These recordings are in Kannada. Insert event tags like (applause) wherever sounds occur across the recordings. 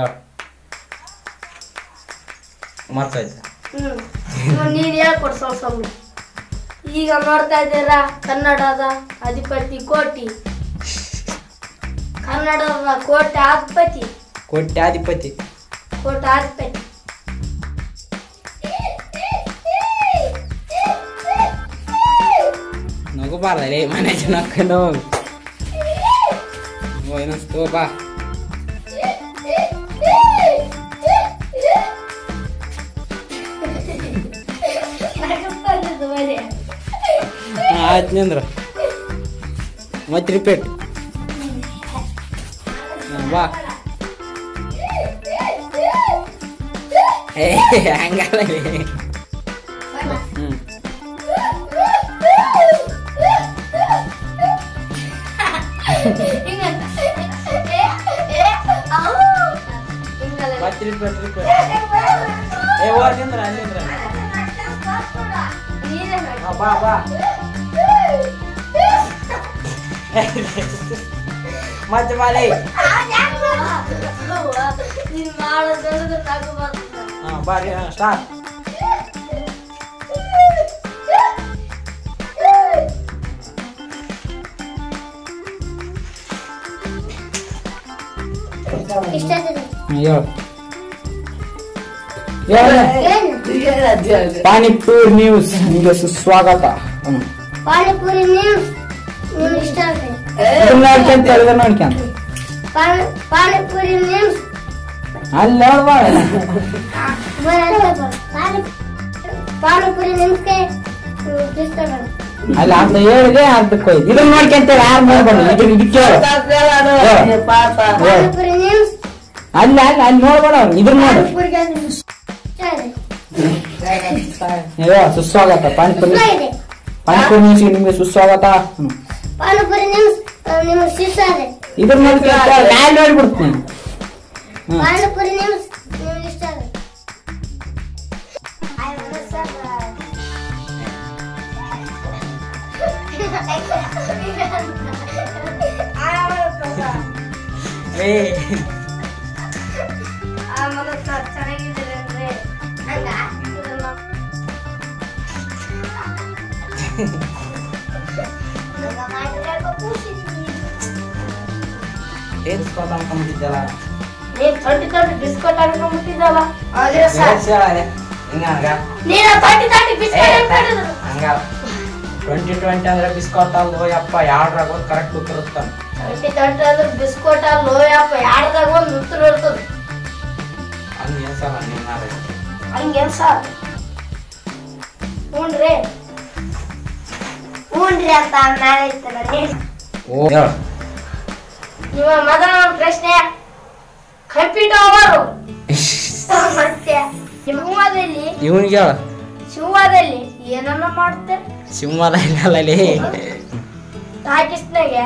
ಸ್ವಲ್ಪ ಹೇಳ್ತೀನಿ. ಹಾಂ ಹೇಳು ಮರ್ತೈತೆ ಹ್ಮ್. ಇವಾಗ ನೀನ್ ಹೇಳ್ಕೊಡ್ ಸ್ವಲ್ಪ ಸ್ವಲ್ಪ ಈಗ ನೋಡ್ತಾ ಇದ್ದೀರಾ? ಕನ್ನಡದ ಅಧಿಪತಿ ಕೋಟಿ. ಕನ್ನಡದ ಕೋಟೆ ಅಧಿಪತಿ ಕೋಟ್ಯಾಧಿಪತಿ ಕೋಟೆ ಅಧಿಪತಿ ನಗು ಬಾರ್ದಲೆ ಮನೆ ಜನಕ್ಕಂಡು ಹೋಗು. ಓ ಏನಸ್ತು ಬಾ ಆಯ್ತು ನಿಂದ್ರ. ಮತ್ತೆ ರಿಪೀಟ್ ಬಾ. ಹಂಗಲ್ಲ ಹ್ಞೂ ಮತ್ತೆ ರಿಪೀಟ್ ರಿಪೀಟ್ ಏ ಅಲ್ಲಿಂದ್ರ ಬಾ ಬಾ. ಮತ್ತೆ ಬಾಲೆ ನೀನ್ ಮಾಡೋದ್ರೊಳಗೆ ತಗೋ ಬರ್ತದೆ ಹಾಂ ಬಾರಿ ಸ್ಟಾರ್ಟ್ ಇಷ್ಟ ಆಗ್ತದೆ. ಹೇಳು ಏನು? ಪಾನಿಪೂರ್ ನ್ಯೂಸ್ ನಿಮಗೆ ಸುಸ್ವಾಗತ ಹ್ಮ್. ಪಾನಿಪುರಿ ನ್ಯೂಸ್ ನಿಮ್ಗೆ ಇಷ್ಟ ಆಗ್ತದೆ ಇದನ್ನ ನೋಡ್ಕೊಂತ ಇದನ್ನ ನೋಡ್ಕೊಂತ ಪಾನಿ ಪಾನಿಪುರಿ ನ್ಯೂಸ್ ಅಲ್ಲಿ ನೋಡ್ಬಾರ ಪಾನಿ ಪಾನಿಪುರಿ ನಿಮ್ಗೆ ಇಷ್ಟ ಆಗ್ತದೆ. ಅಲ್ಲಿ ಅರ್ಧ ಹೇಳಿದೆ ಅರ್ಧಕ್ಕೆ ಹೋಯ್ತು ಇದನ್ನ ನೋಡ್ಕೊಂತ ಯಾರು ನೋಡ್ಬಾರ್ದು ಇದನ್ನ ಇದಕ್ಕೆ ಹೇಳು. ಹೇಳು. ಪಾನಿಪುರಿ ನ್ಯೂಸ್ ಅಲ್ಲಿ ಅಲ್ಲಿ ಅಲ್ಲಿ ನೋಡ್ಬೇಡ ಅವ್ರು ಇದನ್ನ ನೋಡು ಪಾನಿಪುರಿಗೆ ಇಷ್ಟ ಇದೆ. ಹೇಳು ಸುಸ್ವಾಗತ ಪಾನಿಪುರಿ ಇಷ್ಟ ಇದೆ. ಪಾನಿಪುರಿ ನ್ಯೂಸ್ಗೆ ನಿಮಗೆ ಸುಸ್ವಾಗತ ಹ್ಮ್. ಪಾನಿಪುರಿ ನ್ಯೂಸ್ ನಿಮ್ಗೆ ಇಷ್ಟ ಇದ್ರ ನೋಡ್ಬಿಡ್ತೀನಿ. ಪಾನಿಪುರಿ ನಿಮ್ಗೆ ಇದೆ ಏ. ಆ ಮನಸ್ಸು ಚೆನ್ನಾಗಿದ್ದಾರೆ ಅಂದ್ರೆ ಹಂಗ (laughs) ಸ್ಕೋತ್ ಅನ್ಕೊಂಡ್ಬಿಟ್ಟಿದ್ದಲ್ಲ ನೀನ್ ತರ್ಟಿ ತರ್ಟಿ ಬಿಸ್ಕೊಟ್ ಅನ್ಕೊಂಡ್ಬಿಟ್ಟಿದ್ದಲ್ಲ ಹಿಂಗ ಹಂಗ? ನೀನು ತರ್ಟಿ ತರ್ಟಿ ಬಿಸ್ಕೊಟ್ ಅನ್ಕೊಂಡಿದ್ರು ಹಂಗ. ಟ್ವೆಂಟಿ ಟ್ವೆಂಟಿ ಅಂದ್ರೆ ಬಿಸ್ಕೋಟ್ ಯಪ್ಪ ಒಂದು ಕರೆಕ್ಟ್ ಉತ್ತರ ಇರ್ತಾನೆ ಅಂದ್ರೆ ಬಿಸ್ಕೊಟ್ ಅಲ್ಲ ಯಪ್ಪ ಒಂದು ಉತ್ತರ ಇರ್ತದೆ. ಹಂಗೆ ಅನ್ಸಲ್ಲ ನಿನ್ನಾರ ಹಂಗೇನ್ ಸರ್? ಹ್ಞೂನ್ರಿ ಹ್ಞೂನ್ರಿ ಅಂತ ನಾನು ಇರ್ತಾನೆ ಓ ನಿಮ್ಮ ಮೊದಲ ಪ್ರಶ್ನೆ. ಕಂಪ್ಯೂಟರ್ ಅವರು ಮತ್ತೆ ಶಿವದಲ್ಲಿ ಇವನಿಗೆ ಹೇಳು. ಶಿವದಲ್ಲಿ ಏನನ್ನ ಮಾಡ್ತಾರೆ ಸಿಂಹದ ಇಲ್ಲಲ್ಲಿ ಟಾಕೀಸ್ನಾಗೆ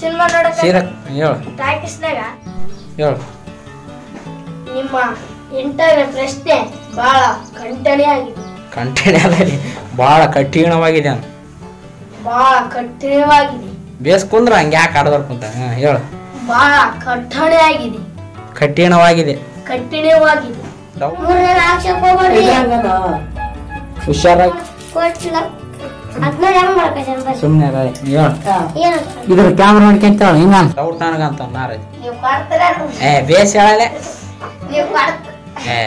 ಸಿನಿಮಾ ನೋಡಕ್ಕೆ ಸೀರಕ್ ಹೇಳು. ಟಾಕೀಸ್ನಾಗ ಹೇಳು. ನಿಮ್ಮ ಎಂಟನೇ ಪ್ರಶ್ನೆ ಬಹಳ ಕಂಟಣಿ ಆಗಿದೆ. ಅಲ್ಲಲ್ಲಿ ಭಾಳ ಕಠಿಣವಾಗಿದೆ ಬಹಳ ಕಠಿಣವಾಗಿದೆ. ಬೇಸ್ ಕುಂದ್ರ ಹಂಗೆ ಯಾಕೆ ಆಡದವ್ರು ಕುಂತ? ಹಾಂ ಹೇಳು. ಬಹಳ ಕಠಿಣ ಆಗಿದೆ ಕಠಿಣವಾಗಿದೆ ಕಠಿಣವಾಗಿದೆ ಹುಷಾರಾಗಿ. ಸುಮ್ಮನೆ ಇದ್ರ ಕ್ಯಾಮ್ರಾ ನೋಡ್ಕೊಂತ ಹೇಳು ಹಿಂಗ ಡೌಟ್ ನನಗಂತ ನಾರ. ಏ ಬೇಸ್ ಹೇಳಲೆ. ಏ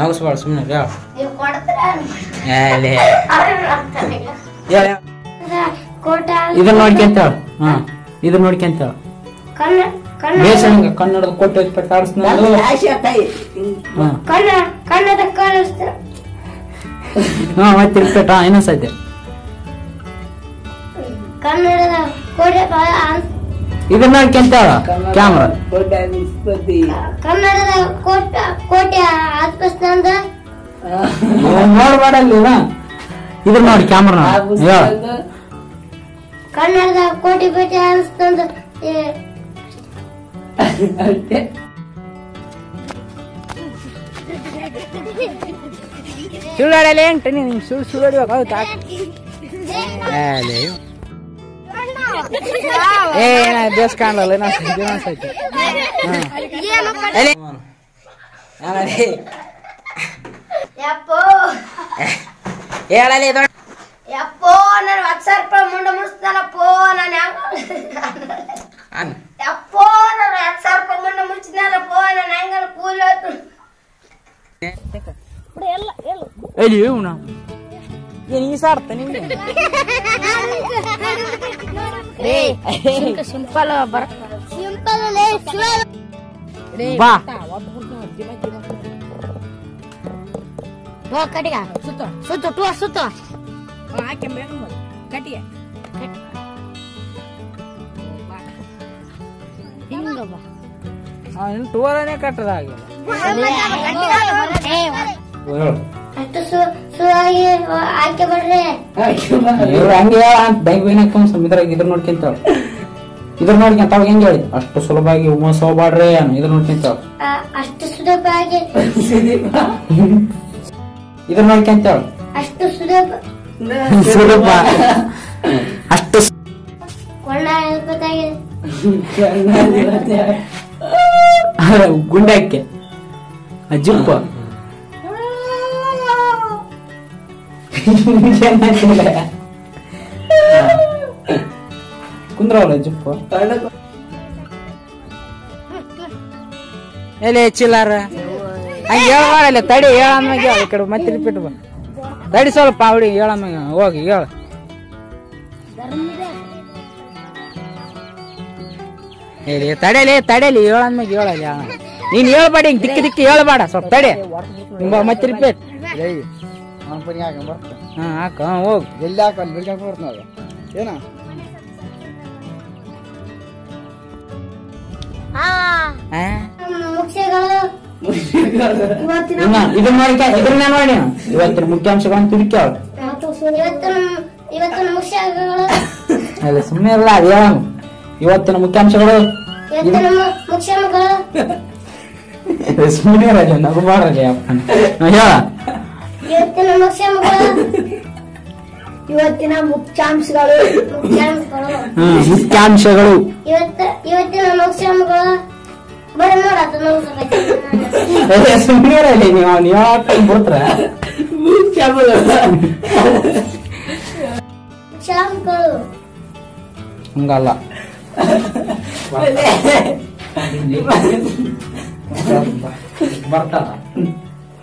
ನಗಸ್ಬೇಡ ಸುಮ್ಮನೆ ಹೇಳು. ಏ ಹೇಳು. ಇದನ್ನ ನೋಡ್ಕೊಂತ ಹೇಳು. ಹಾಂ ಇದನ್ನ ನೋಡ್ಕೊಂತ ಹೇಳು. ಕನ್ನ ಕನ್ನ ಬೇಸ್ ಹಂಗ ಕನ್ನಡದ ಕೊಟ್ಟು ಆಡಿಸ್ನದು ಹಾಂ. ಮತ್ತೆ ರಿಪೀಟ್ ಹಾಂ ಇನ್ನೊಂದ್ಸತಿ ಕನ್ನಡದ ಕೋಟೆ ಇದನ್ನ ನೋಡ್ಕೊಂತ ಕ್ಯಾಮ್ರಾ. ಕನ್ನಡದ ಕೋಟೆ ಕೋಟೆ ಆಸ್ಪತ್ರೆ ನೋಡ್ಬಾಡಲ್ಲ ಇದನ್ನ ನೋಡಿ ಕ್ಯಾಮ್ರಾ ಹೇಳು. ಕನ್ನಡದ ಕೋಟಿ ಬೇಟೆ ಆರಿಸ್ತಂದ ಸುಳ್ಳಾಡಲ್ಲ ಎಂಟು ನೀನು ಸುಳ್ಳು ಸುಳ್ಳಾಡುವಾಗ ಹೌದಾ? ಏ ಏನ ದೇಶ ಕಾಣಲ್ಲ ಹೇಳಲಿ ಯಪ್ಪೋ ನಾನು ಹತ್ತು ಸಾವಿರ ರೂಪಾಯಿ ಮುಂಡ ಮುಡಿಸ್ತಾನಪ್ಪೋ ನಾನು ಹೆಂಗ ಯಪ್ಪೋ ನಾನು ಹತ್ತು ಸಾವಿರ ರೂಪಾಯಿ ಮುಂಡ ಮುಚ್ಚಿದ್ನಲ್ಲಪ್ಪೋ ನಾನು ಹೆಂಗ ಕೂಲಿ ಹೋಯ್ತು ಎಲ್ಲಿ ಇವನ ಏನ್ ಈ ಸಾಡ್ತ ನಿಮ್ಗೆ ಸಿಂಪಲ್ ಬರ ಬಾ ಹೋ ಕಟಿಗ ಸುತ್ತು ಸುತ್ತು ಟೂ ಸುತ್ತು ಹಿಂಗ ಬಾ ಇನ್ನು ಟೂರನೇ ಕಟ್ಟದ ಆಗಿಲ್ಲ ಅಷ್ಟು ಸುವಾಗಿ ಆಯ್ಕೆ ಬರ್ರಿ ಇವ್ರು ಹಂಗೆ ಹೇಳ ಅಂತ ಬ್ಯಾಂಕ್ ಬೇನಕ್ಕ ಸಮುದ್ರಾಗ ಇದ್ರ ನೋಡ್ಕೊಂತ ಇದ್ರ ನೋಡ್ಕೊಂತ ಅವಾಗ ಹೆಂಗ ಹೇಳಿ? ಅಷ್ಟು ಸುಲಭವಾಗಿ ಮೋಸ ಹೋಗ್ಬಾಡ್ರಿ ಇದ್ರ ನೋಡ್ಕೊಂತ ಅಷ್ಟು ಸುಲಭವಾಗಿ ಇದ್ರ ನೋಡ್ಕೊಂತ ಅಷ್ಟು ಸುಲಭ (laughs) ಸುಲಭ. ಅಷ್ಟು (laughs) ಗುಂಡಕ್ಕೆ. ಅಜ್ಜಪ್ಪ (laughs) ಕುಂದ್ರವಲ್ಲ ಅಜ್ಜಪ್ಪ ಎಲೆ ಚಿಲ್ಲಾರ. ಹಂಗೆ ಹೇಳಲ್ಲ ತಡಿ ಹೇಳ ಈ ಕಡೆ ಮತ್ತೆ ರಿಪೀಟ್ ಬಾ. ತಡಿ ಸ್ವಲ್ಪ ಅವಡಿ ಹೇಳಮ್ಮ ಹೋಗಿ ಹೇಳ. ಹೇಳಿ ತಡೆಯಲಿ ತಡೆಲಿ ಹೇಳಮ್ಮಾಗ ಹೇಳಲ್ಲ ನೀನ್ ಹೇಳ್ಬೇಡಿ ಹಿಂಗ್ ದಿಕ್ಕಿ ದಿಕ್ಕಿ ಹೇಳ್ಬೇಡ ಸ್ವಲ್ಪ ತಡೆ. ಮತ್ತೆ ರಿಪೀಟ್ ಹಾ ಹಾಕ ಹೋಗ್. ಎಲ್ಲಿ ಹಾಕಲ್ಲ ಬಿಡ್ಕೊಂಡ್ ಬರ್ತಾವ ಏನ? ಹಾ ಇದನ್ನ ನೋಡಿ ಇದನ್ನ ನೋಡಿ ಇವತ್ತಿನ ಮುಖ್ಯಾಂಶಗಳನ್ನು ಇವತ್ತಿನ ಮುಖ್ಯಗಳು ಅಲ್ಲ ಸುಮ್ಮನೆ ಅಲ್ಲ ಅದು ಇವತ್ತಿನ ಮುಖ್ಯಾಂಶಗಳು. ಸುಮ್ಮನೆ ರಜ ನಗು ಅಪ್ಪ ಹೇಳ. ಇವತ್ತಿನ ಇವತ್ತಿನ ಮುಖ್ಯಾಂಶಗಳು. ಮುಖ್ಯಾಂಶಗಳು. ಇವತ್ತಿನ ಮುಖ್ಯಾಂಶಗಳು. ಇವತ್ತ ಇವತ್ತಿನ ಮುಖ್ಯಗಳು ಬರೀ ನೋಡತ್ತ ಸುಮ್ಮನೆ ಇರಲಿ ನೀವು ನೀವು ಹಾಕೊಂಡು ಬಿಡ್ತಾರ ಮುಖ್ಯಾಂಶಗಳು ಹಂಗಲ್ಲ. ಬರ್ತಾರ.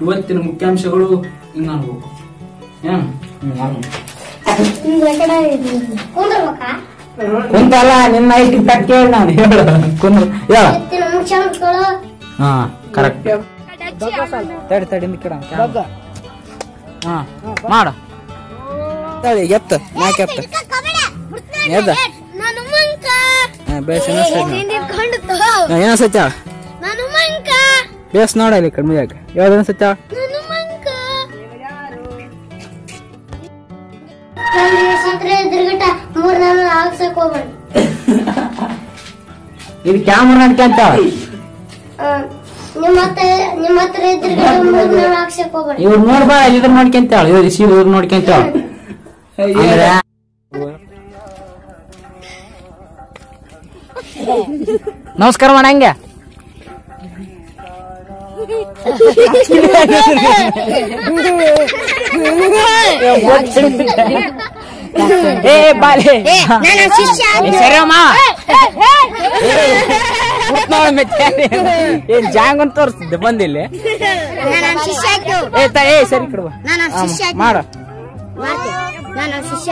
ಇವತ್ತಿನ ಮುಖ್ಯಾಂಶಗಳು ಹಿಂಗ ಅನ್ಬೇಕು ಏನ್ ಕುಂತಲ್ಲ ನಿನ್ನ ಐಟಿ ತಕ್ಕ ಹೇಳಿ ನಾನು ಹೇಳ. ಕುಂದ್ರ ಹೇಳ. ಹಾ ಕರೆಕ್ಟ್ ತಡಿ ತಡಿ ಹಿಂದ್ ಕಿಡ ಹಾ ಮಾಡು. ತಡಿ ಎತ್ತ. ನಾಲ್ಕು ಎತ್ತ. ಎದ್ದ. ನಾನು ಮಂಕ. ಹಾ, ಬೇಸ್ ಏನಸ್ತೈತಿ ಬೇಸ್ ನೋಡಲಿ ಕಡಿಮೆ ಯಾಕೆ ಯಾವ್ದು ಅನ್ಸತ್ತ ನಾನು ಮಂಕ. ನನಗೆ ಸತ್ರೆ ಎದುರುಗಟ್ಟ ಮೂರ್ ನಾನು ಹಾಕ್ಸಕ್ ಹೋಗ್ಬೇಡಿ ಇದು ಕ್ಯಾಮ್ರಾ ನಡ್ಕೊಂತ ಇವ್ರು ನೋಡ್ಬಾ ಇದ್ರ ನೋಡ್ಕೊಂತ ಇವ್ರು ಸೀರೆ ಇವ್ರು ನೋಡ್ಕೊಂತ ಅಂದ್ರೆ ನಮಸ್ಕಾರ ಮಾಡಂಗೆ ಏ ಬಾಲೆ. no, sí, ಏ, ಮತ್ತೆ ಏನ್ ಜಾಂಗ್ ಅಂತ ತೋರಿಸ್ತಿದ್ದೆ ಬಂದಿಲ್ಲ. ಏ ತ ಏ ಸರಿ ಕಡುವ. ಮಾಡ. ಶಿಷ್ಯ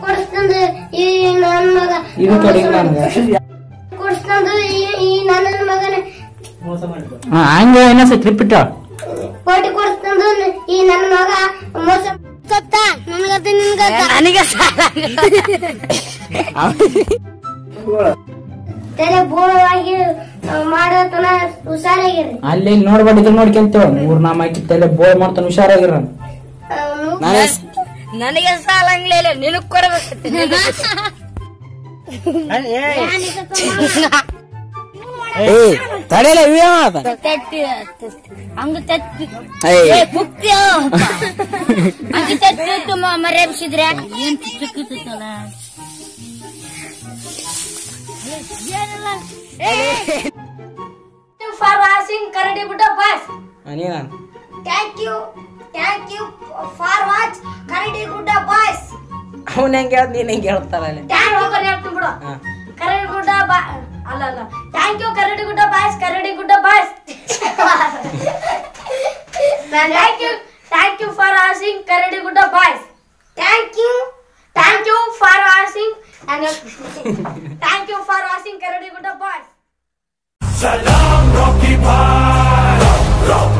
ಕೊಡಿಸ್ತಂದು ಈ ನನ್ನ ಮಗ. ಇದು ಕಡೆ ನನಗೆ ಕೊಡಿಸ್ತಂದು ಈ ಈ ನನ್ನ ಮಗನ. ಹಾ ಹಂಗ ಕೋಟಿ ಕೊಡ್ತಂದು ಈ ನನ್ನ ಮಗ ಮೋಸ ಸತ್ತ. ನನಗತ್ತ ನಿನ್ಗತ್ತ ನನಗೆ ತಲೆ ಬೋಳವಾಗಿ ಮಾಡೋತನ ಹುಷಾರಾಗಿರಿ ಅಲ್ಲಿ ಇಲ್ಲಿ ನೋಡ್ಬೇಡಿ ಇದ್ರ ನೋಡ್ಕೊಂತೇವ ಮೂರ್ ನಾಮ ಹಾಕಿತ್ತಲ್ಲ ಬೋಳ್ ಮಾಡ್ತಾನ ಹುಷಾರಾಗಿರ. ನನಗೆ ಸಾಲಂಗ್ಲಿಲ್ಲ ನಿನಗ್ ಕೊಡ್ಬೇಕು. ಏಯ್. ತಡೆಯಲ್ಲ ಇವ ಹಂಗ ತತ್ತಿ ಹಂಗ ಏನ್ for watching Karadi Gudda boss thank you thank you for watch Karadi Gudda boys ಅವನ್ ಹೆಂಗ್ ಹೇಳ್ತ ನೀನ್ ಹೆಂಗ್ ಹೇಳ್ತಾರ ಅಲ್ಲಿ? ಥ್ಯಾಂಕ್ ಯು ಹೇಳ್ತೀನಿ ಬಿಡು. ಅಲ್ಲ ಅಲ್ಲ thank you Karadi Gudda boys Karadi Gudda boys thank you thank you for watching Karadi Gudda boys thank you thank you for watching thank you for watching Karadi Gudda boys Salam Rocky Bhai.